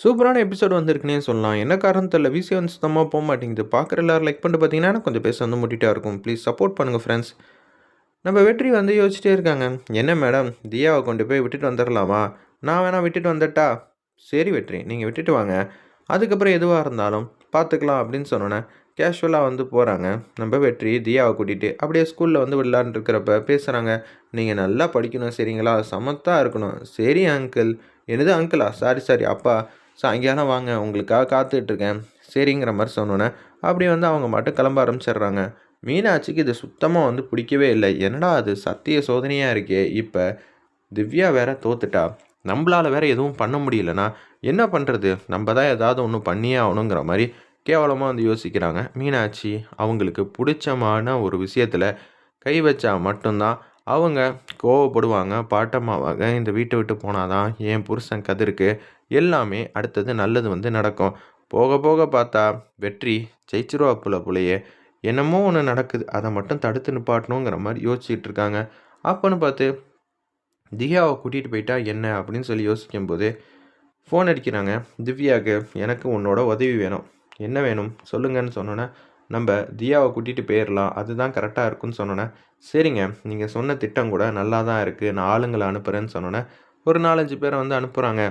சூப்பரான எபிசோடு வந்திருக்குன்னே சொல்லலாம். என்ன காரணம் தெரியல. விசி வந்து சுத்தமாக போக மாட்டேங்குது. பார்க்குற எல்லோரும் லைக் பண்ணிட்டு பார்த்தீங்கன்னா, எனக்கு கொஞ்சம் பேச வந்து முட்டிட்டா இருக்கும். ப்ளீஸ் சப்போர்ட் பண்ணுங்கள் ஃப்ரெண்ட்ஸ். நம்ம வெற்றி வந்து யோசிச்சிட்டே இருக்காங்க. என்ன மேடம் தியாவை கொண்டு போய் விட்டுட்டு வந்துடலாமா? நான் வேணால் விட்டுட்டு வந்துட்டா? சரி வெற்றி நீங்கள் விட்டுட்டு வாங்க. அதுக்கப்புறம் எதுவாக இருந்தாலும் பார்த்துக்கலாம் அப்படின்னு சொன்னோன்னே, கேஷுவலாக வந்து போகிறாங்க நம்ம வெற்றி தியாவை கூட்டிகிட்டு அப்படியே ஸ்கூலில் வந்து விளாண்டுருக்கிறப்ப பேசுகிறாங்க நீங்கள் நல்லா படிக்கணும் சரிங்களா? சமத்தாக இருக்கணும். சரி அங்கிள். என்னது அங்கிளா? சாரி சாரி அப்பா. சாயங்காலம் வாங்க உங்களுக்காக காத்துட்ருக்கேன் சரிங்கிற மாதிரி சொன்னோன்னே, அப்படியே வந்து அவங்க மட்டும் கிளம்ப ஆரம்பிச்சிடுறாங்க. மீனாட்சிக்கு இது சுத்தமாக வந்து பிடிக்கவே இல்லை. என்னடா அது சத்திய சோதனையாக இருக்கே! இப்போ திவ்யா வேற தோத்துட்டா. நம்மளால் வேற எதுவும் பண்ண முடியலனா என்ன பண்ணுறது நம்ம தான் ஏதாவது ஒன்று பண்ணியே ஆகணுங்கிற மாதிரி கேவலமாக வந்து யோசிக்கிறாங்க. மீனாட்சி அவங்களுக்கு பிடிச்சமான ஒரு விஷயத்தில் கை வச்சா மட்டும்தான் அவங்க கோவப்படுவாங்க. பாட்டம்மாவாக இந்த வீட்டை விட்டு போனா தான் என் புருஷன் கதிருக்கு எல்லாமே அடுத்தது நல்லது வந்து நடக்கும். போக போக பார்த்தா வெற்றி ஜெயிச்சிருவா புல புலையே என்னமோ ஒன்று நடக்குது. அதை மட்டும் தடுத்து நிப்பாட்டணுங்கிற மாதிரி யோசிச்சுட்டு இருக்காங்க. அப்போன்னு பார்த்து திவ்யாவை கூட்டிகிட்டு போயிட்டா என்ன? அப்படின்னு சொல்லி யோசிக்கும்போது, ஃபோன் அடிக்கிறாங்க. திவ்யாக்கு எனக்கு உன்னோட உதவி வேணும். என்ன வேணும்? சொல்லுங்கன்னு சொன்னோன்னே, நம்ம தியாவை கூட்டிகிட்டு போயிடலாம் அதுதான் கரெக்டாக இருக்கும்னு சொன்னோன்னே, சரிங்க. நீங்கள் சொன்ன திட்டம் கூட நல்லா தான் இருக்குது நான் ஆளுங்களை அனுப்புகிறேன்னு சொன்னோன்னே, ஒரு நாலஞ்சு பேரை வந்து அனுப்புகிறாங்க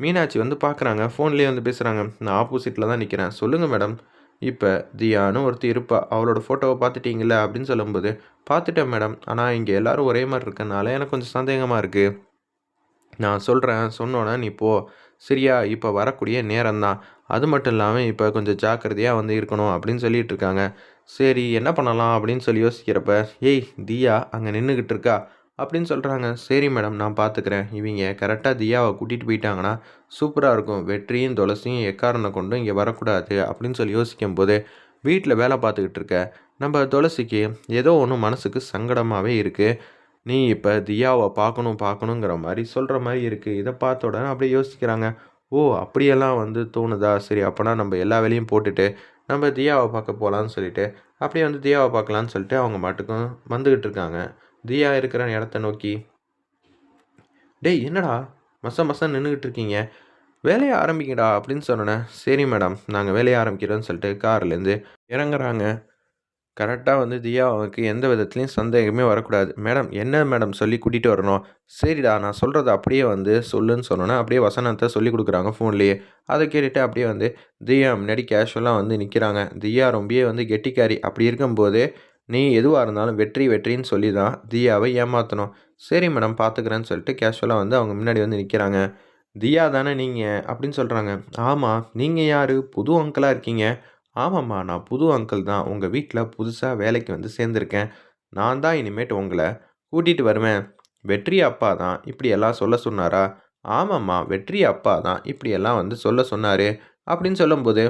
மீனாட்சி வந்து பார்க்குறாங்க. ஃபோன்லேயே வந்து பேசுகிறாங்க நான் ஆப்போசிட்டில் தான் நிற்கிறேன் சொல்லுங்கள் மேடம். இப்போ தியான்னு ஒருத்தர் இருப்பா. அவளோட ஃபோட்டோவை பார்த்துட்டீங்கல்ல? அப்படின்னு சொல்லும்போது, பார்த்துட்டேன் மேடம். ஆனால் இங்கே எல்லோரும் ஒரே மாதிரி இருக்கனால எனக்கு கொஞ்சம் சந்தேகமாக இருக்குது நான் சொல்கிறேன் சொன்னோன்னே நீ போ. சரியா? இப்போ வரக்கூடிய நேரம்தான் அது மட்டும் இல்லாமல் இப்போ கொஞ்சம் ஜாக்கிரதையாக வந்து இருக்கணும் அப்படின்னு சொல்லிட்டு இருக்காங்க. சரி என்ன பண்ணலாம்? அப்படின்னு சொல்லி யோசிக்கிறப்ப, ஏய் தியா அங்கே நின்றுக்கிட்டு இருக்கா. அப்படின்னு சொல்கிறாங்க சரி மேடம் நான் பார்த்துக்கிறேன். இவங்க கரெக்டாக தியாவை கூட்டிகிட்டு போயிட்டாங்கன்னா, சூப்பராக இருக்கும். வெற்றியும், துளசியும் எக்காரனை கொண்டும் இங்கே வரக்கூடாது அப்படின்னு சொல்லி யோசிக்கும்போது, வீட்டில் வேலை பார்த்துக்கிட்டு இருக்க நம்ம துளசிக்கு ஏதோ ஒன்று மனசுக்கு சங்கடமாகவே இருக்குது நீ இப்போ தியாவை பார்க்கணும் பார்க்கணுங்கிற மாதிரி சொல்கிற மாதிரி இருக்குது இதை பார்த்த உடனே அப்படியே யோசிக்கிறாங்க. ஓ! அப்படியெல்லாம் வந்து தோணுதா? சரி அப்போனா நம்ம எல்லா வேலையும் போட்டுட்டு, நம்ம தியாவை பார்க்க போகலான்னு சொல்லிட்டு, அப்படியே வந்து தியாவை பார்க்கலான்னு சொல்லிட்டு அவங்க மட்டுக்கும் வந்துக்கிட்டு இருக்காங்க. தியா இருக்கிற இடத்த நோக்கி. டேய் என்னடா? மச மசன்னு நின்றுக்கிட்டு இருக்கீங்க. வேலையை ஆரம்பிக்கடா அப்படின்னு சொன்னோன்னே, சரி மேடம் நாங்கள் வேலையை ஆரம்பிக்கிறோன்னு சொல்லிட்டு கார்லேருந்து இறங்குறாங்க. கரெக்டாக வந்து தியா அவனுக்கு எந்த விதத்துலேயும் சந்தேகமே வரக்கூடாது. மேடம் என்ன மேடம் சொல்லி கூட்டிகிட்டு வரணும்? சரிடா நான் சொல்கிறத அப்படியே வந்து சொல்லுன்னு சொன்னோன்னே, அப்படியே வசனத்தை சொல்லிக் கொடுக்குறாங்க ஃபோன்லேயே. அதை கேட்டுட்டு அப்படியே வந்து தியா முன்னாடி கேஷுவலாக வந்து நிற்கிறாங்க தியா ரொம்பவே வந்து கெட்டிக்காரி. அப்படி இருக்கும்போது, நீ எதுவாக இருந்தாலும் வெற்றி வெற்றின்னு சொல்லி தான் தியாவை ஏமாற்றணும் சரி மேடம் பார்த்துக்கிறேன்னு சொல்லிட்டு கேஷுவலாக வந்து அவங்க முன்னாடி வந்து நிற்கிறாங்க தியா தானே நீங்கள் அப்படின்னு சொல்கிறாங்க ஆமாம் நீங்கள் யார் புது அங்கிளாக இருக்கீங்க. ஆமாம்மா நான் புது அங்கிள் தான். உங்கள் வீட்டில் புதுசாக வேலைக்கு வந்து சேர்ந்துருக்கேன் நான் தான் இனிமேட்டு உங்களை கூட்டிகிட்டு வருவேன். வெற்றி அப்பா தான் இப்படியெல்லாம் சொல்ல சொன்னாரா? ஆமாம்மா வெற்றி அப்பா தான் இப்படியெல்லாம் வந்து சொல்ல சொன்னார் அப்படின்னு சொல்லும்போது,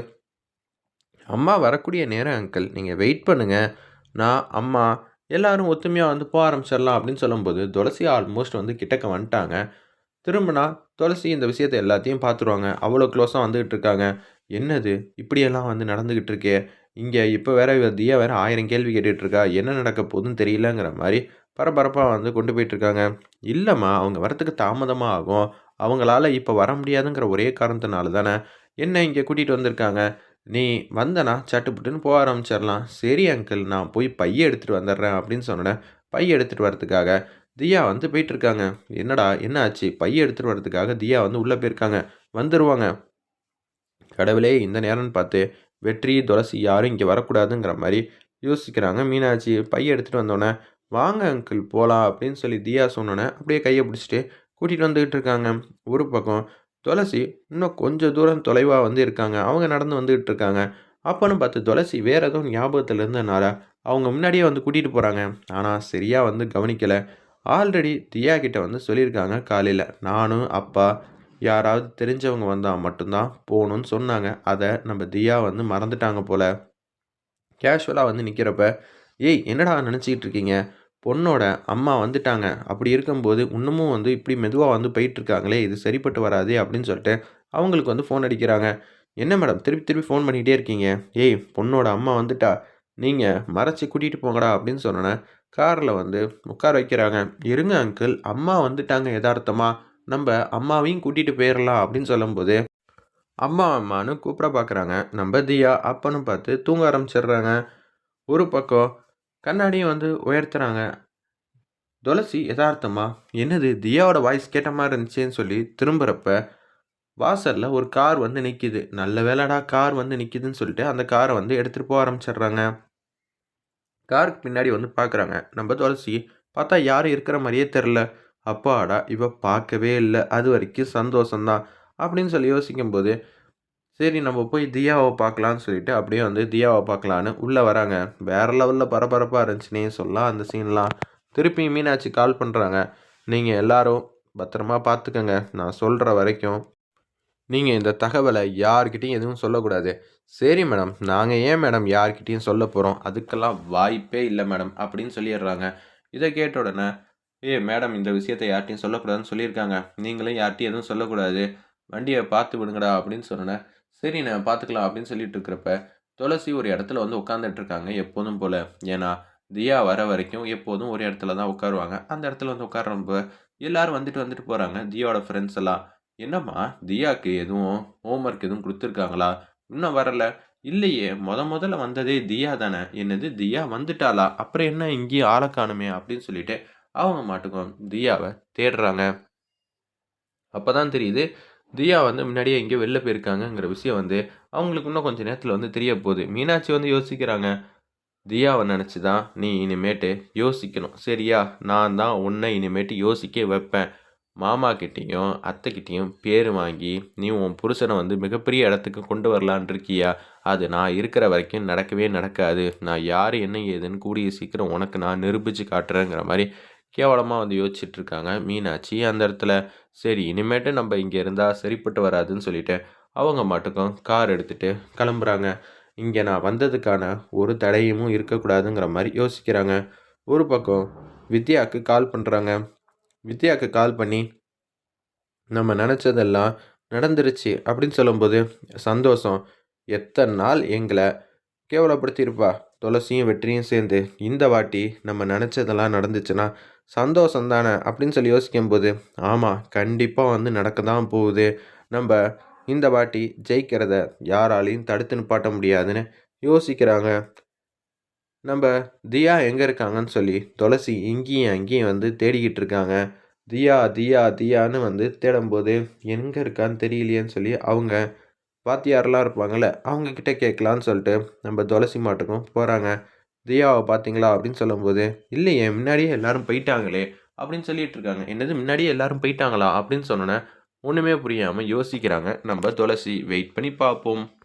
அம்மா வரக்கூடிய நேரம் அங்கிள். நீங்கள் வெயிட் பண்ணுங்கள் நான், அம்மா எல்லாரும் ஒத்துமையாக வந்து போக ஆரம்பிச்சிடலாம் அப்படின்னு சொல்லும்போது, துளசி ஆல்மோஸ்ட் வந்து கிட்டக்க வந்துட்டாங்க. திரும்பினா துளசி இந்த விஷயத்த எல்லாத்தையும் பார்த்துருவாங்க. அவ்வளோ க்ளோஸாக வந்துக்கிட்டு இருக்காங்க. என்னது? இப்படியெல்லாம் வந்து நடந்துக்கிட்டு இருக்கே! இங்கே இப்போ வேற தியா வேறு ஆயிரம் கேள்வி கேட்டுட்ருக்கா என்ன நடக்க போதுன்னு தெரியலங்கிற மாதிரி பரபரப்பாக வந்து கொண்டு போயிட்டுருக்காங்க இல்லைம்மா அவங்க வரத்துக்கு தாமதமாக ஆகும். அவங்களால இப்போ வர முடியாதுங்கிற ஒரே காரணத்தினால தானே என்ன இங்கே கூட்டிகிட்டு வந்திருக்காங்க. நீ வந்தனா சட்டுப்புட்டுன்னு போக ஆரம்பிச்சிடலாம். சரி அங்கிள் நான் போய் பைய எடுத்துகிட்டு வந்துடுறேன் அப்படின்னு சொன்னேன் பைய எடுத்துகிட்டு வரதுக்காக தியா வந்து போயிட்டுருக்காங்க என்னடா என்ன ஆச்சு? பைய எடுத்துகிட்டு வரதுக்காக தியா வந்து உள்ளே போயிருக்காங்க. வந்துடுவாங்க கடவுளே! இந்த நேரம்னு பார்த்து வெற்றி, துளசி யாரும் இங்கே வரக்கூடாதுங்கிற மாதிரி யோசிக்கிறாங்க. மீனாட்சி பைய எடுத்துகிட்டு வந்தோடனே வாங்க அங்கிள் போகலாம் அப்படின்னு சொல்லி தியா சொன்னோனே, அப்படியே கையை பிடிச்சிட்டு கூட்டிகிட்டு வந்துக்கிட்டு இருக்காங்க. ஒரு பக்கம் துளசி இன்னும் கொஞ்சம் தூரம் தொலைவாக வந்து இருக்காங்க. அவங்க நடந்து வந்துக்கிட்டு இருக்காங்க. அப்போன்னு பார்த்து துளசி வேறு எதுவும் ஞாபகத்தில் இருந்ததுனால அவங்க முன்னாடியே வந்து கூட்டிகிட்டு போகிறாங்க ஆனால் சரியாக வந்து கவனிக்கலை ஆல்ரெடி தியா கிட்ட வந்து சொல்லியிருக்காங்க காலையில் நானும், அப்பா யாராவது தெரிஞ்சவங்க வந்தால் மட்டும்தான் போகணும்னு சொன்னாங்க. அதை நம்ம தியா வந்து மறந்துட்டாங்க போல் கேஷுவலாக வந்து நிற்கிறப்ப ஏய் என்னடா நினச்சிக்கிட்டு இருக்கீங்க? பொண்ணோட அம்மா வந்துட்டாங்க. அப்படி இருக்கும்போது இன்னமும் வந்து இப்படி மெதுவாக வந்து போயிட்டுருக்காங்களே இது சரிப்பட்டு வராது அப்படின்னு சொல்லிட்டு அவங்களுக்கு வந்து ஃபோன் அடிக்கிறாங்க. என்ன மேடம் திருப்பி திருப்பி ஃபோன் பண்ணிக்கிட்டே இருக்கீங்க? ஏய் பொண்ணோட அம்மா வந்துட்டா. நீங்கள் மறைச்சி கூட்டிகிட்டு போங்கடா அப்படின்னு சொன்னோன்னே காரில் வந்து உட்கார வைக்கிறாங்க. இருங்க அங்கிள் அம்மா வந்துட்டாங்க எதார்த்தமாக நம்ம அம்மாவையும் கூட்டிகிட்டு போயிடலாம் அப்படின்னு சொல்லும்போது, அம்மா அம்மான்னு கூப்பிட பார்க்குறாங்க நம்ம தியா அப்பன்னு பார்த்து தூங்க ஆரம்பிச்சிடுறாங்க ஒரு பக்கம் கண்ணாடியும் வந்து உயர்த்துறாங்க. துளசி யதார்த்தமா என்னது தியாவோட வாய்ஸ் கேட்ட மாதிரி இருந்துச்சேன்னு சொல்லி திரும்புகிறப்ப வாசலில் ஒரு கார் வந்து நிற்கிது நல்ல வேலைடா கார் வந்து நிற்கிதுன்னு சொல்லிட்டு அந்த காரை வந்து எடுத்துகிட்டு போக ஆரம்பிச்சிடுறாங்க. காருக்கு பின்னாடி வந்து பார்க்குறாங்க நம்ம துளசி பார்த்தா யாரும் இருக்கிற மாதிரியே தெரில அப்பாடா இவ பார்க்கவே இல்லை. அது வரைக்கும் சந்தோஷம்தான். அப்படின்னு சொல்லி யோசிக்கும்போது சரி நம்ம போய் தியாவை பார்க்கலான்னு சொல்லிட்டு அப்படியே வந்து தியாவை பார்க்கலான்னு உள்ளே வராங்க. வேற லெவலில் பரபரப்பாக இருந்துச்சுன்னே சொல்லலாம். அந்த சீன்லாம் திருப்பி மீனாட்சி கால் பண்ணுறாங்க நீங்கள் எல்லாரும் பத்திரமா பார்த்துக்கங்க. நான் சொல்கிற வரைக்கும் நீங்கள் இந்த தகவலை யார்கிட்டையும் எதுவும் சொல்லக்கூடாது. சரி மேடம் நாங்கள் ஏன் மேடம் யார்கிட்டையும் சொல்ல போகிறோம் அதுக்கெல்லாம் வாய்ப்பே இல்லை மேடம் அப்படின்னு சொல்லிடுறாங்க. இதை கேட்ட உடனே ஏ மேடம் இந்த விஷயத்தை யார்கிட்டையும் சொல்லக்கூடாதுன்னு சொல்லியிருக்காங்க. நீங்களும் யார்கிட்டையும் எதுவும் சொல்லக்கூடாது. வண்டியை பார்த்து விடுங்கடா அப்படின்னு சொன்னேன் சரி நான் பார்த்துக்கலாம் அப்படின்னு சொல்லிட்டு இருக்கிறப்ப துளசி ஒரு இடத்துல வந்து உட்காந்துட்டு இருக்காங்க எப்போதும் போல். ஏன்னா தியா வர வரைக்கும் எப்போதும் ஒரு இடத்துல தான் உட்காருவாங்க. அந்த இடத்துல வந்து உட்காரம்ப எல்லாரும் வந்துட்டு வந்துட்டு போகிறாங்க தியாவோட ஃப்ரெண்ட்ஸ் எல்லாம். என்னம்மா தியாவுக்கு எதுவும் ஹோம்ஒர்க் எதுவும் கொடுத்துருக்காங்களா? இன்னும் வரல. இல்லையே முத முதல்ல வந்ததே தியா தானே. என்னது தியா வந்துட்டாளா? அப்புறம் என்ன இங்கேயும் ஆளை காணுமே அப்படின்னு சொல்லிட்டு அவங்க மாட்டுக்கும் தியாவை தேடுறாங்க. அப்போ தான் தெரியுது தியா வந்து முன்னாடியே எங்கேயோ வெளில போயிருக்காங்கங்கிற விஷயம் வந்து அவங்களுக்கு இன்னும் கொஞ்சம் நேரத்தில் வந்து தெரிய போகுது. மீனாட்சி வந்து யோசிக்கிறாங்க. தியாவை நினச்சி தான் நீ இனிமேட்டு யோசிக்கணும். சரியா? நான் தான் உன்னை இனிமேட்டு யோசிக்க வைப்பேன். மாமா கிட்டேயும் அத்தைக்கிட்டேயும் பேர் வாங்கி நீ உன் புருஷனை வந்து மிகப்பெரிய இடத்துக்கு கொண்டு வரலான் இருக்கியா? அது நான் இருக்கிற வரைக்கும் நடக்கவே நடக்காது. நான் யார் என்ன ஏதுன்னு கூடிய சீக்கிரம் உனக்கு நான் நிரூபித்து காட்டுறேங்கிற மாதிரி கேவலமாக வந்து யோசிச்சுட்டு இருக்காங்க மீனாட்சி. அந்த இடத்துல சரி இனிமேட்டு நம்ம இங்கே இருந்தால் சரிப்பட்டு வராதுன்னு சொல்லிட்டு அவங்க மட்டுக்கும் கார் எடுத்துகிட்டு கிளம்புறாங்க. இங்கே நான் வந்ததுக்கான ஒரு தடையும் இருக்கக்கூடாதுங்கிற மாதிரி யோசிக்கிறாங்க. ஒரு பக்கம் வித்யாவுக்கு கால் பண்ணுறாங்க வித்யாவுக்கு கால் பண்ணி நம்ம நினச்சதெல்லாம் நடந்துருச்சு அப்படின்னு சொல்லும்போது சந்தோஷம். எத்தனை நாள் எங்களை கேவலப்படுத்தியிருப்பா? துளசியும் வெற்றியும் சேர்ந்து இந்த வாட்டி நம்ம நினச்சதெல்லாம் நடந்துச்சுன்னா சந்தோஷம் தானே அப்படின்னு சொல்லி யோசிக்கும்போது ஆமாம் கண்டிப்பாக வந்து நடக்க தான் போகுது. நம்ம இந்த வாட்டி ஜெயிக்கிறத யாராலையும் தடுத்து நிப்பாட்ட முடியாதுன்னு யோசிக்கிறாங்க. நம்ம தியா எங்கே இருக்காங்கன்னு சொல்லி துளசி இங்கேயும் அங்கேயும் வந்து தேடிக்கிட்டு இருக்காங்க. தியா தியா தியான்னு வந்து தேடும்போது எங்கே இருக்கான்னு தெரியலையேன்னு சொல்லி அவங்க வாத்தியாரெலாம் இருப்பாங்கள்ல அவங்கக்கிட்ட கேட்கலான்னு சொல்லிட்டு நம்ம துளசி மாட்டுக்கும் போகிறாங்க தியாவை பார்த்தீங்களா அப்படின்னு சொல்லும்போது இல்லையே முன்னாடியே எல்லாரும் போயிட்டாங்களே அப்படின்னு சொல்லிட்டு இருக்காங்க. என்னது முன்னாடியே எல்லாரும் போயிட்டாங்களா? அப்படின்னு சொன்னோன்னே ஒன்றுமே புரியாமல் யோசிக்கிறாங்க. நம்ம துளசி வெயிட் பண்ணி பார்ப்போம்.